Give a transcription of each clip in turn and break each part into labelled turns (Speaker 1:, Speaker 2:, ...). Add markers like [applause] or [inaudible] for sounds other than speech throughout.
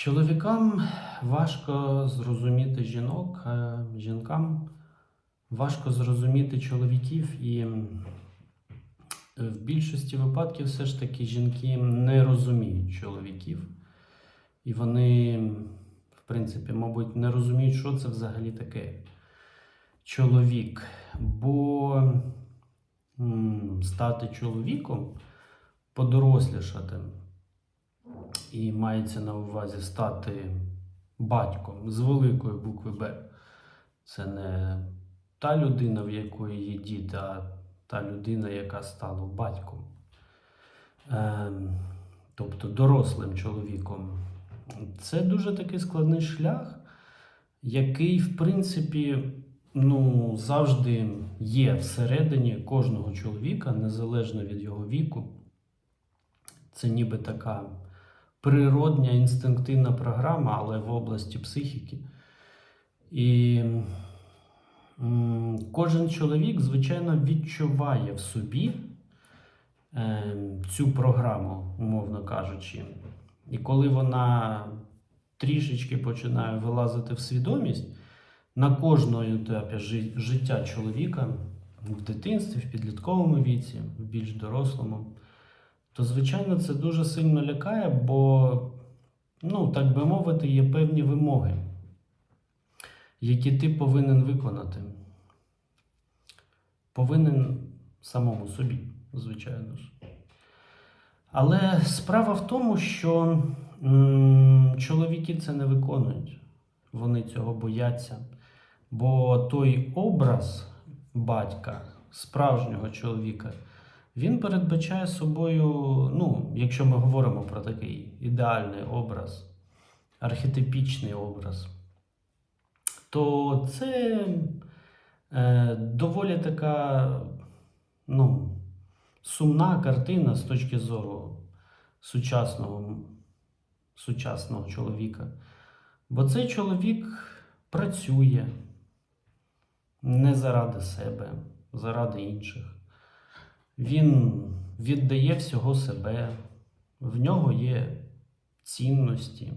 Speaker 1: Чоловікам важко зрозуміти жінок, жінкам важко зрозуміти чоловіків, і в більшості випадків все ж таки жінки не розуміють чоловіків. І вони, в принципі, мабуть, не розуміють, що це взагалі таке чоловік. Бо стати чоловіком, подорослішати. І мається на увазі стати батьком з великої букви Б. Це не та людина, в якої є діти, а та людина, яка стала батьком. Ем, тобто дорослим чоловіком. Це дуже такий складний шлях, який, в принципі, ну, завжди є всередині кожного чоловіка, незалежно від його віку. Це ніби така природня інстинктивна програма, але в області психіки. І кожен чоловік, звичайно, відчуває в собі е, цю програму, умовно кажучи. І коли вона трішечки починає вилазити в свідомість, на кожному етапі життя чоловіка в дитинстві, в підлітковому віці, в більш дорослому, то звичайно це дуже сильно лякає, бо, ну, так би мовити, є певні вимоги, які ти повинен виконати. Повинен самому собі, звичайно ж. Але справа в тому, що м, чоловіки це не виконують. Вони цього бояться. Бо той образ батька, справжнього чоловіка, він передбачає собою, ну, якщо ми говоримо про такий ідеальний образ, архетипічний образ, то це е, доволі така ну, сумна картина з точки зору сучасного, сучасного чоловіка. Бо цей чоловік працює не заради себе, заради інших. Він віддає всього себе, в нього є цінності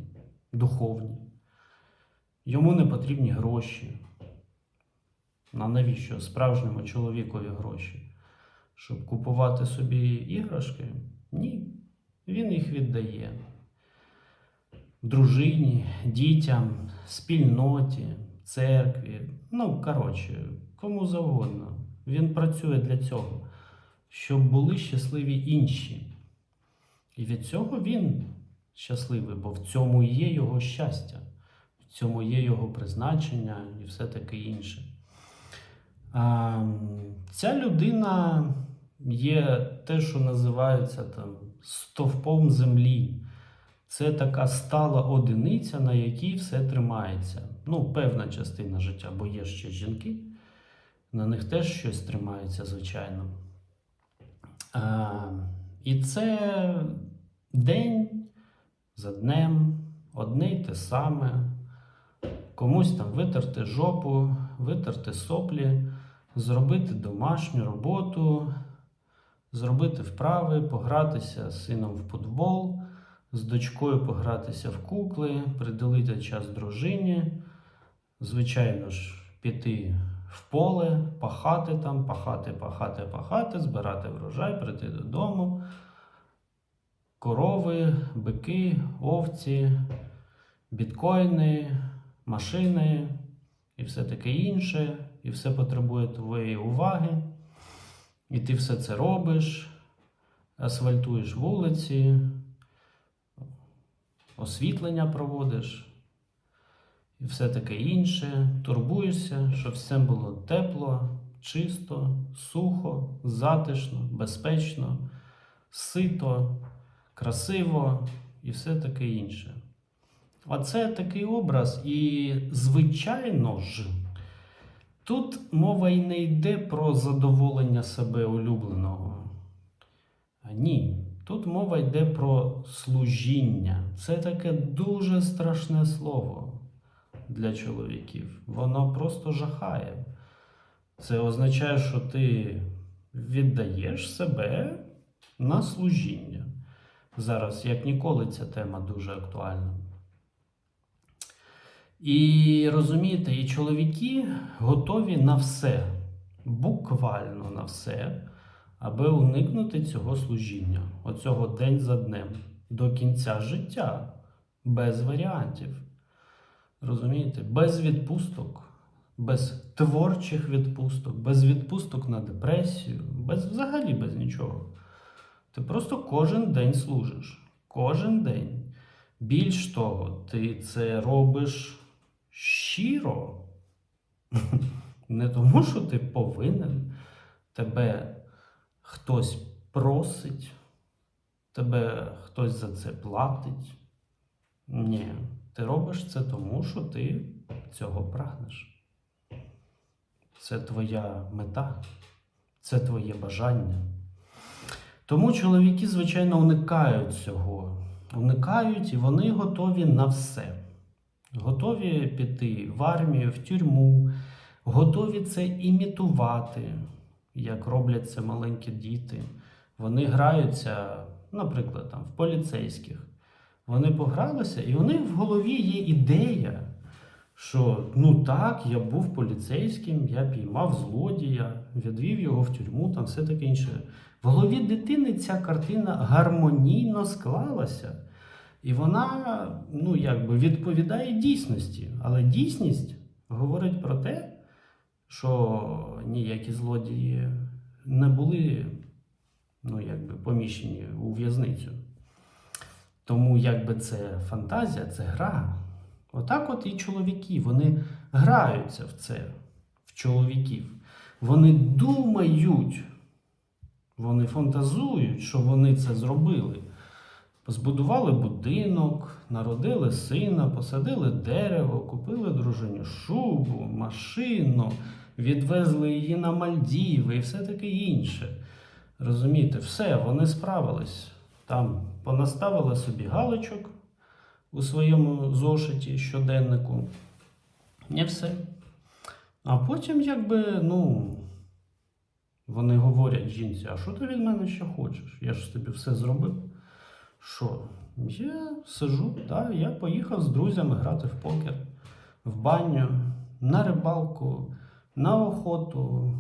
Speaker 1: духовні. Йому не потрібні гроші. А навіщо справжньому чоловікові гроші? Щоб купувати собі іграшки? Ні. Він їх віддає дружині, дітям, спільноті, церкві. Ну, коротше, кому завгодно. Він працює для цього, щоб були щасливі інші. І від цього він щасливий, бо в цьому є його щастя, в цьому є його призначення і все таке інше. А, ця людина є те, що називається там стовпом землі. Це така стала одиниця, на якій все тримається. Ну, певна частина життя, бо є ще жінки, на них теж щось тримається, звичайно. І це день за днем, одне й те саме. Комусь там витерти жопу, витерти соплі, зробити домашню роботу, зробити вправи, погратися з сином в футбол, з дочкою погратися в кукли, приділити час дружині, звичайно ж, піти в поле, пахати там, пахати, пахати, пахати, збирати врожай, прийти додому. Корови, бики, овці, біткоїни, машини і все таке інше, і все потребує твоєї уваги. І ти все це робиш, асфальтуєш вулиці, освітлення проводиш і все таке інше. Турбуєшся, щоб все було тепло, чисто, сухо, затишно, безпечно, сито, красиво і все таке інше. Оце такий образ, і, звичайно ж, тут мова й не йде про задоволення себе улюбленого. Ні, тут мова йде про служіння. Це таке дуже страшне слово для чоловіків. Воно просто жахає. Це означає, що ти віддаєш себе на служіння. Зараз, як ніколи, ця тема дуже актуальна. І розумієте, і чоловіки готові на все, буквально на все, аби уникнути цього служіння, оцього день за днем, до кінця життя, без варіантів. Розумієте, без відпусток, без творчих відпусток, без відпусток на депресію, без взагалі без нічого. Ти просто кожен день служиш. Кожен день. Більш того, ти це робиш щиро. Не тому, що ти повинен, тебе хтось просить, тебе хтось за це платить. Ні, ти робиш це тому, що ти цього прагнеш. Це твоя мета, це твоє бажання. Тому чоловіки, звичайно, уникають цього. Уникають і вони готові на все. Готові піти в армію, в тюрму, готові це імітувати, як роблять це маленькі діти. Вони граються, наприклад, там, в поліцейських. Вони погралися, і у них в голові є ідея, що ну так, я був поліцейським, я піймав злодія, відвів його в тюрму, там все таке інше. В голові дитини ця картина гармонійно склалася. І вона, ну, якби відповідає дійсності. Але дійсність говорить про те, що ніякі злодії не були ну, якби, поміщені у в'язницю. Тому якби це фантазія, це гра. Отак от і чоловіки, вони граються в це, в чоловіків. Вони думають, вони фантазують, що вони це зробили. Збудували будинок, народили сина, посадили дерево, купили дружині шубу, машину, відвезли її на Мальдіви і все таке інше. Розумієте, все, вони справились. Там понаставили собі галочок у своєму зошиті щоденнику. І все. А потім, якби, ну, вони говорять жінці, а що ти від мене ще хочеш? Я ж тобі все зробив. Що? Я сижу, так, я поїхав з друзями грати в покер, в баню, на рибалку, на охоту,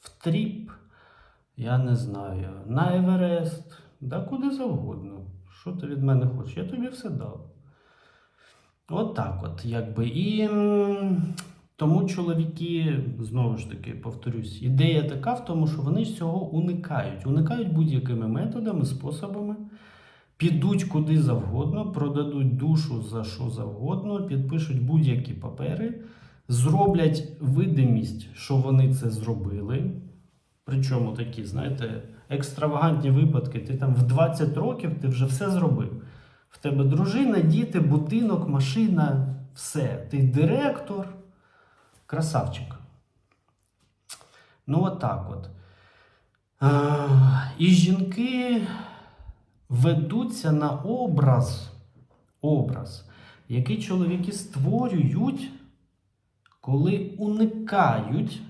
Speaker 1: в тріп, я не знаю, на Еверест, да куди завгодно. Що ти від мене хочеш? Я тобі все дав. От так от, якби. І тому чоловіки, знову ж таки, повторюсь, ідея така в тому, що вони цього уникають. Уникають будь-якими методами, способами, підуть куди завгодно, продадуть душу за що завгодно, підпишуть будь-які папери, зроблять видимість, що вони це зробили. Причому такі, знаєте, екстравагантні випадки. Ти там в 20 років ти вже все зробив. В тебе дружина, діти, будинок, машина, все. Ти директор, красавчик. Ну, отак от. А, і жінки ведуться на образ, образ, який чоловіки створюють, коли уникають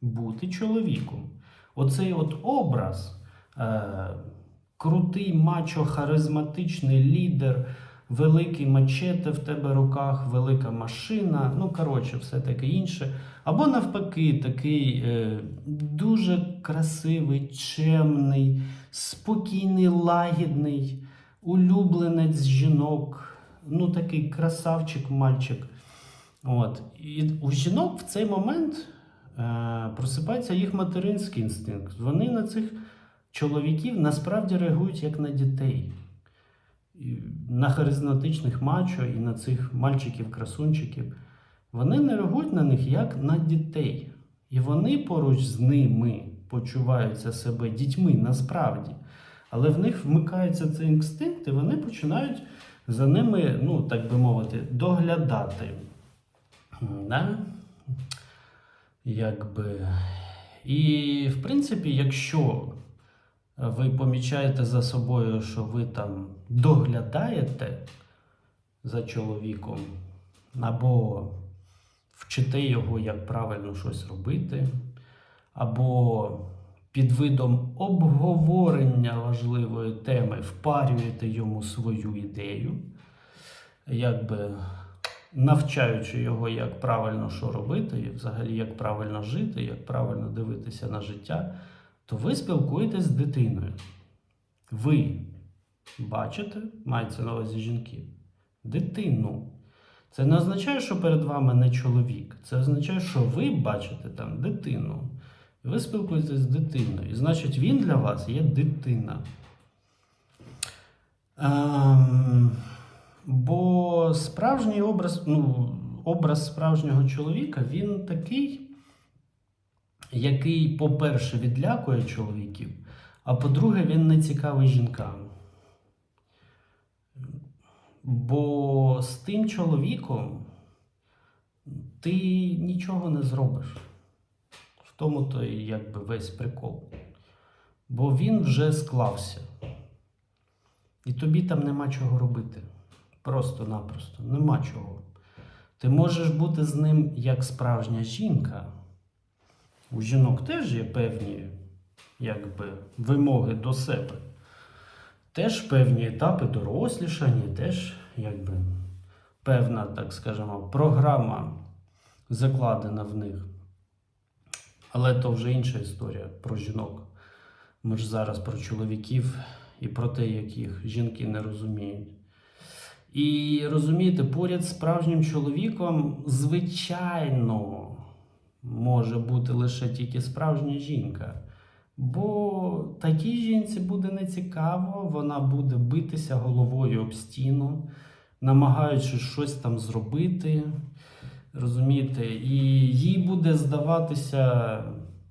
Speaker 1: бути чоловіком. Оцей от образ, е, крутий мачо, харизматичний лідер, великий мачете в тебе руках, велика машина, ну коротше, все таке інше. Або навпаки, такий е, дуже красивий, чемний, спокійний, лагідний, улюбленець жінок, ну такий красавчик, мальчик. От. І у жінок в цей момент просипається їх материнський інстинкт. Вони на цих чоловіків насправді реагують як на дітей. На харизматичних мачо і на цих мальчиків-красунчиків. Вони не реагують на них як на дітей. І вони поруч з ними почуваються себе дітьми насправді. Але в них вмикається цей інстинкт, і вони починають за ними, ну, так би мовити, доглядати. Да? Якби. І, в принципі, якщо ви помічаєте за собою, що ви там доглядаєте за чоловіком, або вчите його, як правильно щось робити, або під видом обговорення важливої теми впарюєте йому свою ідею, якби навчаючи його, як правильно що робити, і взагалі як правильно жити, як правильно дивитися на життя, то ви спілкуєтесь з дитиною. Ви бачите, мається на увазі жінки, дитину. Це не означає, що перед вами не чоловік. Це означає, що ви бачите там дитину. Ви спілкуєтесь з дитиною. І значить, він для вас є дитина. Ем, бо справжній образ, ну, образ справжнього чоловіка, він такий, який, по-перше, відлякує чоловіків, а по-друге, він не цікавий жінкам. Бо з тим чоловіком ти нічого не зробиш. В тому то і якби весь прикол. Бо він вже склався. І тобі там нема чого робити. Просто-напросто. Нема чого. Ти можеш бути з ним як справжня жінка. У жінок теж є певні якби, вимоги до себе. Теж певні етапи дорослішання, теж якби, певна, так скажемо, програма закладена в них. Але то вже інша історія про жінок. Ми ж зараз про чоловіків і про те, як їх жінки не розуміють. І розумієте, поряд з справжнім чоловіком, звичайно, може бути лише тільки справжня жінка. Бо такій жінці буде нецікаво, вона буде битися головою об стіну, намагаючись щось там зробити. Розумієте, і їй буде здаватися,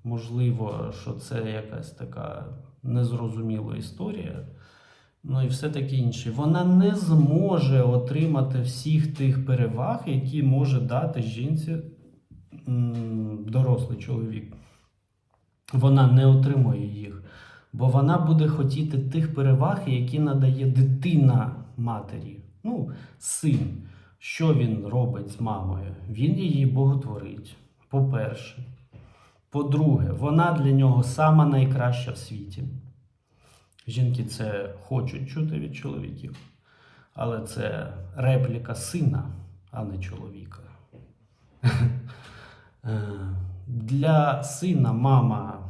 Speaker 1: можливо, що це якась така незрозуміла історія. Ну і все таке інше. Вона не зможе отримати всіх тих переваг, які може дати жінці дорослий чоловік. Вона не отримує їх, бо вона буде хотіти тих переваг, які надає дитина матері. Ну, син. Що він робить з мамою? Він її боготворить. По-перше. По-друге, вона для нього сама найкраща в світі. Жінки це хочуть чути від чоловіків, але це репліка сина, а не чоловіка. [laughs] Е, Для сина мама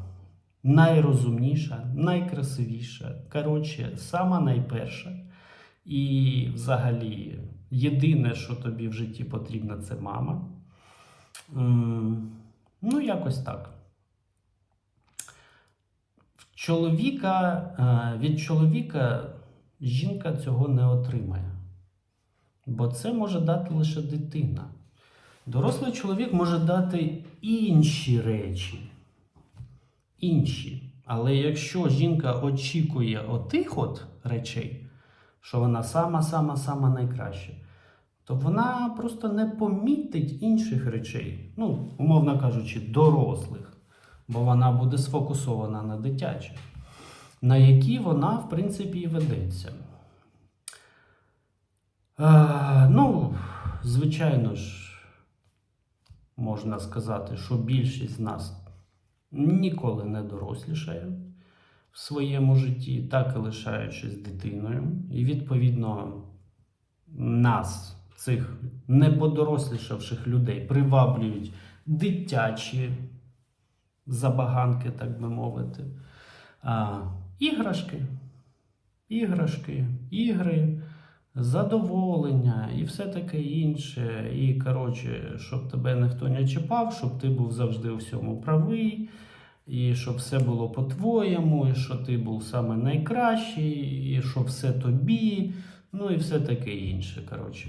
Speaker 1: найрозумніша, найкрасивіша, коротше, сама найперша. І взагалі, єдине, що тобі в житті потрібно, це мама. Ну, якось так. Чоловіка, е, від чоловіка жінка цього не отримає. Бо це може дати лише дитина. Дорослий чоловік може дати інші речі. Інші. Але якщо жінка очікує отих от речей, що вона сама-сама-сама найкраща, то вона просто не помітить інших речей, ну, умовно кажучи, дорослих, бо вона буде сфокусована на дитячих, на які вона, в принципі, і ведеться. Е, ну, звичайно ж, можна сказати, що більшість з нас ніколи не дорослішає в своєму житті, так і лишаючись дитиною. І відповідно нас, цих неподорослішавших людей, приваблюють дитячі забаганки, так би мовити, а, іграшки, іграшки, ігри. Задоволення і все таке інше. І, коротше, щоб тебе ніхто не чіпав, щоб ти був завжди у всьому правий, і щоб все було по-твоєму, і що ти був саме найкращий, і що все тобі, ну і все таке інше. Коротше.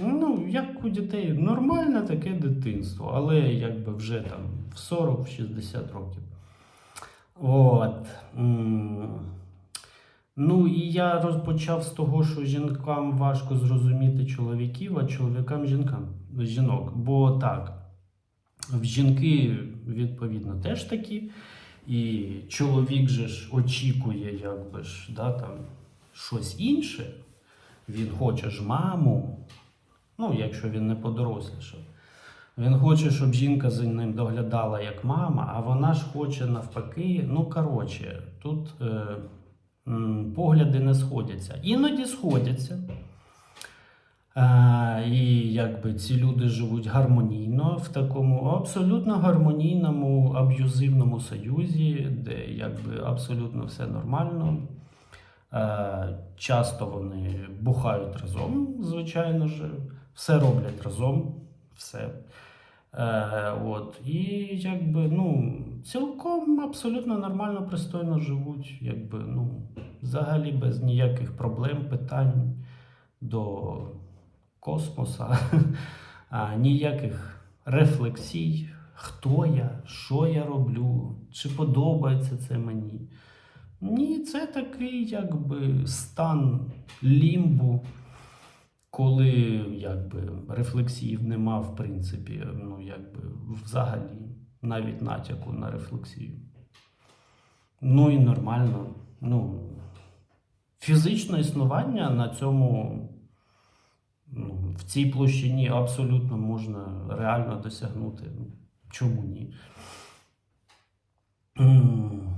Speaker 1: Ну, як у дітей нормальне таке дитинство, але якби вже там в 40-60 років. От. Ну і я розпочав з того, що жінкам важко зрозуміти чоловіків, а чоловікам жінкам жінок. Бо так, в жінки, відповідно, теж такі. І чоловік же ж очікує, якби ж, да, там, щось інше. Він хоче ж маму, ну, якщо він не подорослішав. Він хоче, щоб жінка за ним доглядала як мама, а вона ж хоче навпаки. Ну, коротше, тут е, м, погляди не сходяться. Іноді сходяться. Е, і якби ці люди живуть гармонійно в такому абсолютно гармонійному аб'юзивному союзі, де якби абсолютно все нормально. Е, часто вони бухають разом, звичайно ж, все роблять разом, все. Е, от, і якби, ну, цілком абсолютно нормально, пристойно живуть, якби, ну, взагалі без ніяких проблем, питань до космоса, [laughs] а, ніяких рефлексій, хто я, що я роблю, чи подобається це мені. Ні, це такий якби стан лімбу, коли якби рефлексіїв нема, в принципі, ну якби взагалі навіть натяку на рефлексію. Ну і нормально. Ну, фізичне існування на цьому, ну, в цій площині абсолютно можна реально досягнути. Ну, Чому ні? М,